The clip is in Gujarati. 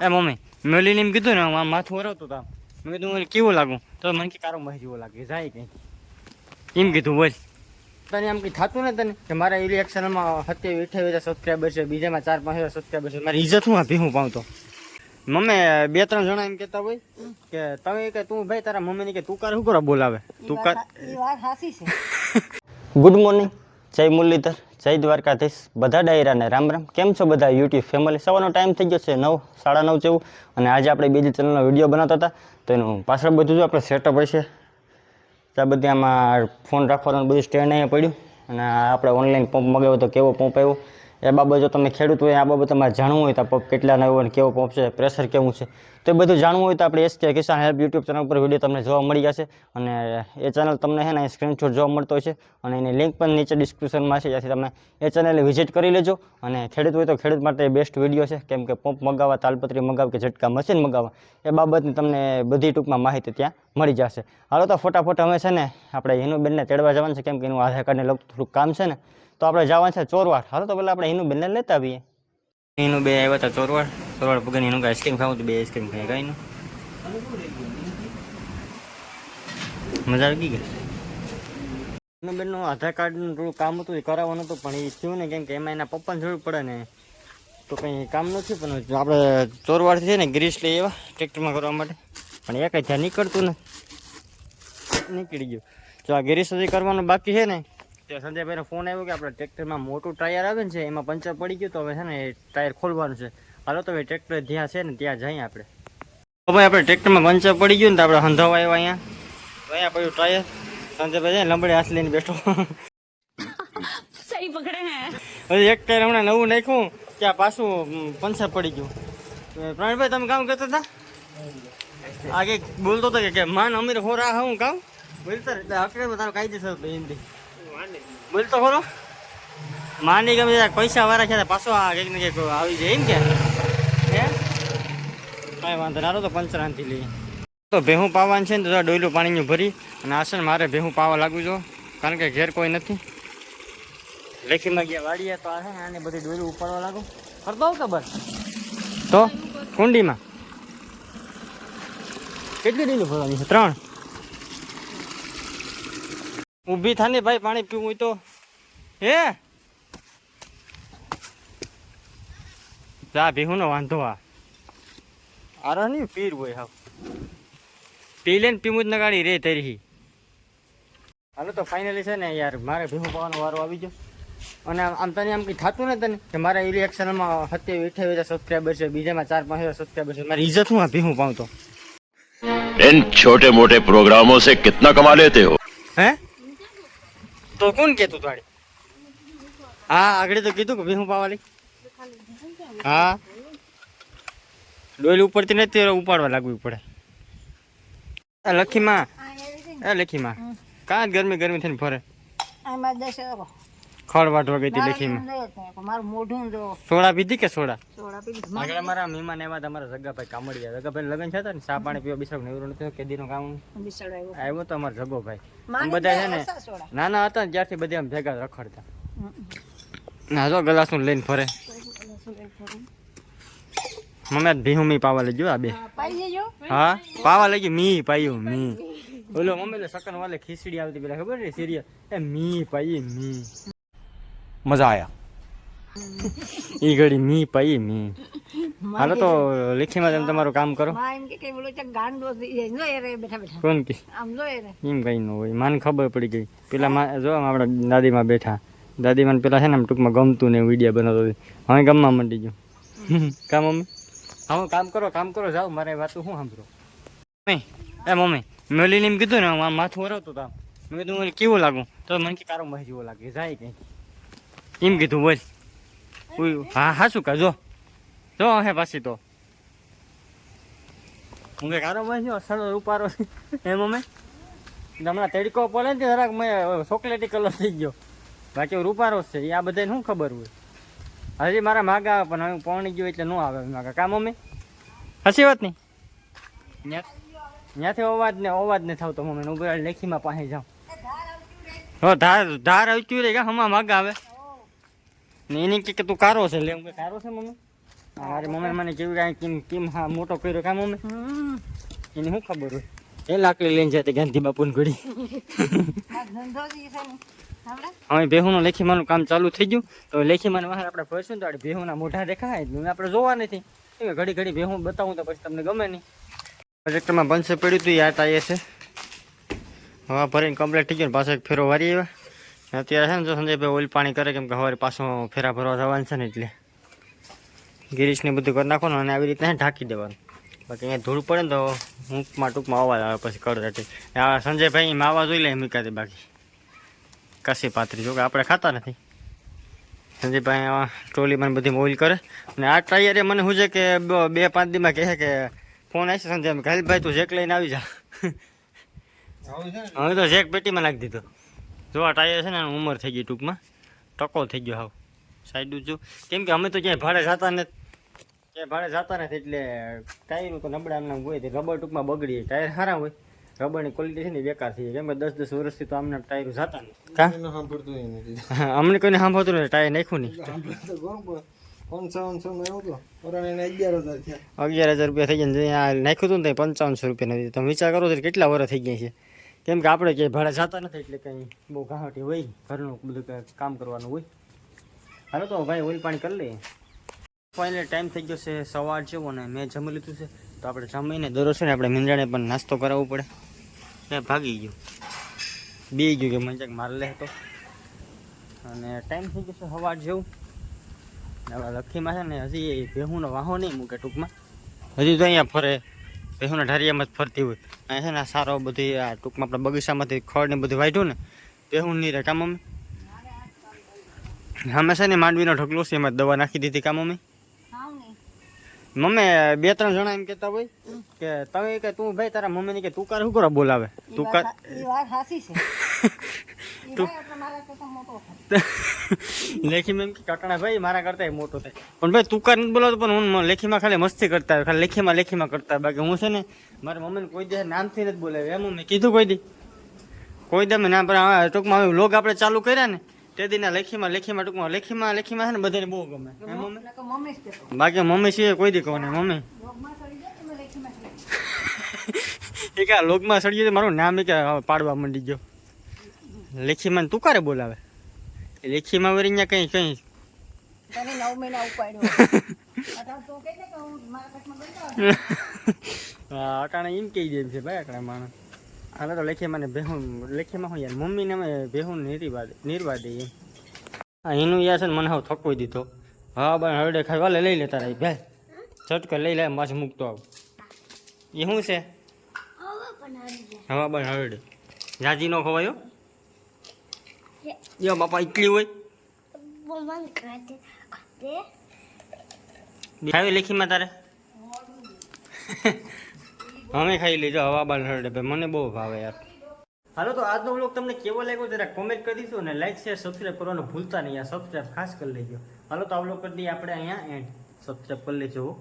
એ મમ્મી મેલીને એમ કીધું ને આમ માથું હરાવતું હતા મેં કીધું મને કેવું લાગું તો મને કે કારો મહી જેવો લાગે જાય કંઈ એમ કીધું બોલ. તને એમ કંઈ થતું ને તને? કે મારા એલી એક્શનમાં સત્યાવીસ અઠ્યાવીસ હજાર સબસ્ક્રાઈબર છે બીજામાં ચાર પાંચ હજાર સબસ્ક્રાઈબર છે. મારી ઇજ્જત હું આ ભીહું પાવતો મમ્મી બે ત્રણ જણા એમ કહેતા હોય કે તમે કે તું ભાઈ તારા મમ્મીને કે તું કાર શું કરો બોલાવે? તું કાર ગુડ મોર્નિંગ જય મુરલીધર. જય દ્વારકાધીશ. બધા ડાયરાને રામ રામ. કેમ છો બધા? યુટ્યુબ ફેમિલી સવારનો ટાઈમ થઈ ગયો છે નવ, સાડા નવ જેવું. અને આજે આપણે બીજી ચેનલનો વીડિયો બનાવતા હતા. તો એનું પાછળ બધું જો આપણે સેટઅપ હશે. ત્યાં બધી આમાં ફોન રાખવાનું બધું સ્ટેન્ડ અહીંયા પડ્યું. અને આપણે ઓનલાઈન પંપ મગાવ્યો તો કેવો પંપ આવ્યો? એ બાબત જો તમે ખેડૂત હોય આ બાબત તમારે જાણવું હોય તો પંપ કેટલા નવો અને કેવો પંપ છે પ્રેશર કેવું છે, તો એ બધું જાણવું હોય તો આપણે S K Kisan help YouTube channel પર વીડિયો તમને જોવા મળી જશે. અને એ ચેનલ તમને છે ને સ્ક્રીનશોટ જોવા મળતો હોય છે અને એની લિંક પણ નીચે ડિસ્ક્રિપ્શનમાં છે જ્યાંથી તમે એ ચેનલે વિઝિટ કરી લેજો. અને ખેડૂત હોય તો ખેડૂત માટે બેસ્ટ વીડિયો છે, કેમ કે પંપ મગાવવા, તાલપત્રી મગાવ કે ઝટકા મશીન મગાવવા, એ બાબતની તમને બધી ટૂંકમાં માહિતી ત્યાં મળી જશે. હાલો તો ફટાફટ અમે છે ને આપણે હિનુબેનને તેડવા જવાનું છે, કેમ કે એનું આધાર કાર્ડને લગતું થોડુંક કામ છે ને તો આપણે જવાનું છે ચોરવાડ. હાલો તો પહેલાં આપણે હિનુબેનને લેતા આવીએ. એનું બે આવ્યા હતા ચોરવાડ. ચોરવાડ પગન એનું આઈસ્ક્રીમ ખાવું તો બે આઈસ્ક્રીમ ખાઈ કાંઈ મજા આવી ગઈ એનું બેનનું આધાર કાર્ડનું થોડું કામ હતું એ કરાવવાનું હતું પણ એ થયું ને કેમ કે એમાં એના પપ્પાને જરૂર પડે ને. તો કંઈ કામ નથી પણ આપણે ચોરવાડથી છે ને ગ્રીસ લઈ આવ્યા ટ્રેક્ટરમાં કરવા માટે. પણ એ કંઈ ત્યાં નીકળતું ને નીકળી ગયું. જો આ ગ્રીસ સુધી કરવાનું બાકી છે ને તે સંજયભાઈનો ફોન આવ્યો કે આપણે ટ્રેક્ટરમાં મોટું ટાયર આવે ને છે એમાં પંચર પડી ગયું તો હવે છે ને ટાયર ખોલવાનું છે. હાલો તો હવે ટ્રેક્ટર જ્યાં છે ને ત્યાં જઈએ આપણે. તો ભાઈ આપણે ટ્રેક્ટરમાં પંચર પડી ગયું ને તો આપણે હંધાવા આવ્યા અહીંયા. અહીંયા પડ્યું ટાયર સંજયભાઈ છે લંબડે હાથ લઈને બેઠો. સહી પકડે હે. એક ટાયર હમણાં નવું નાખ્યું ત્યાં પાછું પંચર પડી ગયું. પ્રવીણભાઈ તમે કામ કરતા હતા? આગે બોલતો હતો કે- માન અમીર હોરા હું કામ. બોલતા એટલે આપણે તારો કાયદેસર હતો બોલતો ખરો માની ગમે પૈસા વાળા છે પાછો આ કંઈક ને કંઈક આવી જાય એમ કે. હે? કાંઈ વાંધો ના તો પંચરાંતિ લઈએ. તો ભેહું પાવાનું છે ને તો ડોયલું પાણીનું ભરી અને આસન મારે ભેહું પાવા લાગુ જો કારણ કે ઘેર કોઈ નથી. લેખીમાં ગયા વાડીએ તો આ છે ને આને બધી ડોયલું ઉપાડવા લાગુ. કરતો ખબર તો કુંડીમાં. કેટલી ડોયલું ભરવાની છે? ત્રણ. ઊભી થાને ભાઈ પાણી પીવું હોય તો હે જા ભીહુનો વાંધો આ આરો નહીં પીર હોય હાવ પી લે ને પીવું જ નગાડી રે તરી હાલો તો ફાઇનલી છે ને યાર મારે ભીહું પાવાનો વારો આવી ગયો અને આમ આમ તને આમ કંઈ થતું ને તને કે મારા એલી એક્શનમાં સત્યાવીસ અઠ્યાવીસ હજાર સબસ્ક્રાઈબર છે બીજામાં ચાર પાંચ હજાર સબસ્ક્રાઈબર છે મારી ઇજ્જત હું આ ભીહું પાવતો इन छोटे मोटे प्रोग्रामों से कितना कमा लेते हो હે તો કોણ કહેતું તારે હા આગળ તો કીધું કે ભીહું પાવાલી હા. ડોલ ઉપરથી નથી ઉપાડવા લાગવી પડે. એ લખીમાં. એ લખીમાં. કાં ગરમી ગરમી થઈને ફરે. આમાં દસ એવો. ખડ વાટવા ગઈ હતી મારે લખીમાં એમ જોઈએ છે. મારું મોઢું જો. સોડા પીધી કે સોડા? સોડા પી લીધું. આગળ મારા મહેમાન એવા તમારા જગ્ગાભાઈ કામડિયા. જગ્ગાભાઈ લગ્ન છે ને ચા પાણી પીવા બિસાડ નેવરો નથી કેદીનું કામ બિસાડો આવ્યો. આવ્યો તો અમારો જગોભાઈ માની બધા છે ને ઓછા સોડા. નાના હતા ને ત્યારથી બધી આમ ભેગા રખડતા. ના જો ગલાસનું લઈને ફરે. મમ્મી આજ ભીહું મી પાવા લઈ ગયો આ બે. હા, પાઈ દેજો હા? પાવા લઈ ગયું મી પાયું મી. ઓલો મમ્મી લે સકન વાલે ખીચડી આવતી પેલા ખબર છે સિરિયલ? એ મી પાઈ મી. मज़ा आया। ई घड़ी मी पाई मी हालो तो लेखी मा जम तमारो काम करो माँ के के बोलो चा गांडो ये नो रे बैठा बैठा कौन की आम जो रे हिम गई नो मान खबर पड़ी गई पेला मा जो हम आपड़ा दादी मा बैठा दादी मन पेला है ना टुक मा गमतू ने वीडियो बनातो हमें गम मा मंडी जो काम हम हाँ काम करो काम करो जाओ मारे बात हूँ हमरो नहीं ए मम्मी मेली नेम किदो ना मा माथो रहतो ता मैं तो मने केवो लागो तो मन के कारो महजीवो लागे जाई के એમ કીધું બોલ. હા હા શું કા જો જો હે પાછી તો. હું કે કારો જેવો સડો ઉપારો હે મમ્મી? હમણાં તડકો પડે ને જરાક મેં ચોકલેટી કલર થઈ ગયો. બાકી રૂપારો છે એ આ બધાને શું ખબર હોય? હજી મારા માગા આવે પણ હવે પહોંચી ગયું એટલે ન આવે માગા. કા મમ્મી? હસી વાત નહીં. ત્યાંથી અવાજ ને અવાજ ને થતો મમ્મી. ઊભા લેખીમાં પાસે જાઉં. હો ધાર ધાર આવતી રે ગયા હમણાં માગા આવે? ને એની કે કે તું કારો છે? લે, હું કારો છે, મમ્મી? મારી મમ્મી મને કેવું કાંઈ કેમ કેમ હા મોટો કર્યો કામ મમ્મી? એને શું ખબર હોય? એ લાકડી લઈને જાય ગાંધી બાપુની ઘડી. હવે ભેહુનું લેખીમાનું કામ ચાલુ થઈ ગયું. તો લેખીમાને વાહન આપણે ભરશું તો ભેહુના મોઢા દેખાય. જ આપણે જોવા નથી. કે ઘડી ઘડી ભેહું બતાવું તો પછી તમને ગમે નહીં. પ્રોજેક્ટમાં બંધ પડ્યું હતું યાદ આવીએ છે. હવા ભરીને કમ્પ્લીટ થઈ ગયું પાછો એક ફેરો વારી આવ્યા. અત્યારે છે ને જો સંજયભાઈ ઓઇલ પાણી કરે કેમ કે હવે પાછો ફેરા ભરવા જવાનું છે ને એટલે ગિરીશને બધું કરી નાખવાનું અને આવી રીતના ઢાંકી દેવાનું. બાકી અહીંયા ધૂળ પડે ને તો ઊંકમાં ટૂંકમાં અવાજ આવે પછી કડરાટી આ સંજયભાઈ માવા જોઈ લે મૂકાતી બાકી. કશી પાતરી જો કે આપણે ખાતા નથી. સંજયભાઈ આ ટ્રોલીમાં બધી ઓઇલ કરે. અને આ ટ્રાયરે મને શું છે કે બ- બે પાંચ દીમાં કહે કે ફોન આવશે સંજય કાલ ભાઈ તું જેક લઈને આવી જા. હવે તો જેક પેટીમાં નાખી દીધો. જો આ ટાયર છે ને ઉંમર થઈ ગઈ ટૂંકમાં. ટકો થઈ ગયો હાવ. સાઈડ જો. કેમ કે અમે તો ક્યાંય ભાડે જતા નથી. ક્યાંય ભાડે જતા નથી એટલે ટાયરું તો નબળા એમના હોય તે રબર ટૂંકમાં બગડી ટાયર સારા હોય. રબરની ક્વોલિટી છે ને બેકાર થઈ જાય. કેમ કે દસ દસ વર્ષથી તો આમને ટાયર જતા નથી. અમને કોઈને સાંભળતું નથી. ટાયર નાખ્યું નહીં. અગિયાર હજાર રૂપિયા થઈ ગયા આ નાખ્યું હતું ને પંચાવનસો રૂપિયા નથી. તમે વિચાર કરો તો કેટલા વર્ષ થઈ ગયા છે. કેમ કે આપણે ક્યાંય ભાડે જતા નથી, એટલે કંઈ બહુ ઘાટી હોય, ઘરનું બધું કામ કરવાનું હોય. હાલો તો ભાઈ, ઓઇલ પાણી કરી લઈએ. ફાઇનલી ટાઈમ થઈ ગયો છે સવાર જેવો ને મેં જમી લીધું છે. તો આપણે જમીને દરરોજ છે ને આપણે મીંદરાને પણ નાસ્તો કરાવવો પડે. ને ભાગી ગયું. બે ગયું કે મંજાક માર લે તો. અને ટાઈમ થઈ ગયો છે સવાર જેવું. હવે લખીમાં છે ને હજી ભેહુંનો વાહો નહીં મૂકે ટૂંકમાં. હજી તો અહીંયા ફરે, ભેહુના ઢારિયામાં જ ફરતી હોય. અહીંયા છે ને સારો બધી આ ટૂંકમાં આપણે બગીચામાંથી ખડ ને બધું વાઢ્યું ને તે હું નહીં રહે. કામ મમ્મી? છે ને માંડવીનો ઢગલો છે એમાં દવા નાખી દીધી. કામ મમ્મી? મમ્મી બે ત્રણ જણા એમ કેતા હોય કે તમે કે તું ભાઈ તારા મમ્મીને કે તું કાર શું કરો બોલાવે? તું કાર સા- વાત સાચી છે. ઈ ભાઈ એટલે મારા કરતા લેખી એમ કે કટણા ભાઈ, મારા કરતા મોટો થાય. પણ ભાઈ, તું નથી બોલાવતો, પણ હું લેખીમાં ખાલી મસ્તી કરતા ખાલી લેખીમાં લેખીમાં કરતા. બાકી હું છે ને, મારા મમ્મીને કોઈ દે નામથી નથી બોલાવે એમ મેં કીધું કોઈ દી. કોઈ દે મેં ના પણ હવે ટૂંકમાં હવે લોગ આપણે ચાલુ કર્યા ને, તે દીના લેખીમાં લેખીમાં ટૂંકમાં, લેખીમાં લેખીમાં છે ને બધાને બહુ ગમે. બાકી મમ્મી છે, કોઈ દી કહો ને, મમ્મી. રોગમાં ચડી જાય તમે લેખીમાં ચડી એ કે આ લોગમાં ગયું મારું નામ એ કે પાડવા માંડી ગયો. લેખીમાં તું કારે બોલાવે? લેખીમાં અહીંયા કંઈ કંઈ? તને નવ મહિના ઉપાડ્યો. હું અટાણે એમ કહી દે છે ભાઈ અટાણે માણસ. હાલે તો લેખીમાં ને ભેહું લેખીમાં હું યાર મમ્મીને અમે ભેહું નિર્વા નિર્વા દઈએ. હા એનું યાર છે ને મને હવે થકવી દીધો. હા બા હરડે ખાવા લે લઈ લેતા રહી ભાઈ ઝટકે લઈ લે પાછું મૂકતો આવું. એ શું છે? હવા બન હરડે. જાજી નો ખવાયો? યો બાપા એટલી હોય ખાવી લેખીમાં તારે અમે ખાઈ લેજો હવા હરડે ભાઈ મને બહુ ભાવે યાર હાલો તો આજનો વ્લોગ તમને કેવો લાગ્યો જરા કોમેન્ટ કરી દીધું અને લાઈક શેર સબસ્ક્રાઈબ કરવાનું ભૂલતા નહીં યાર સબસ્ક્રાઈબ ખાસ કરી લેજો હાલો તો આ વ્લોગ કરી દઈએ આપણે અહીંયા એન્ડ સબસ્ક્રાઈબ કરી લેજો હો.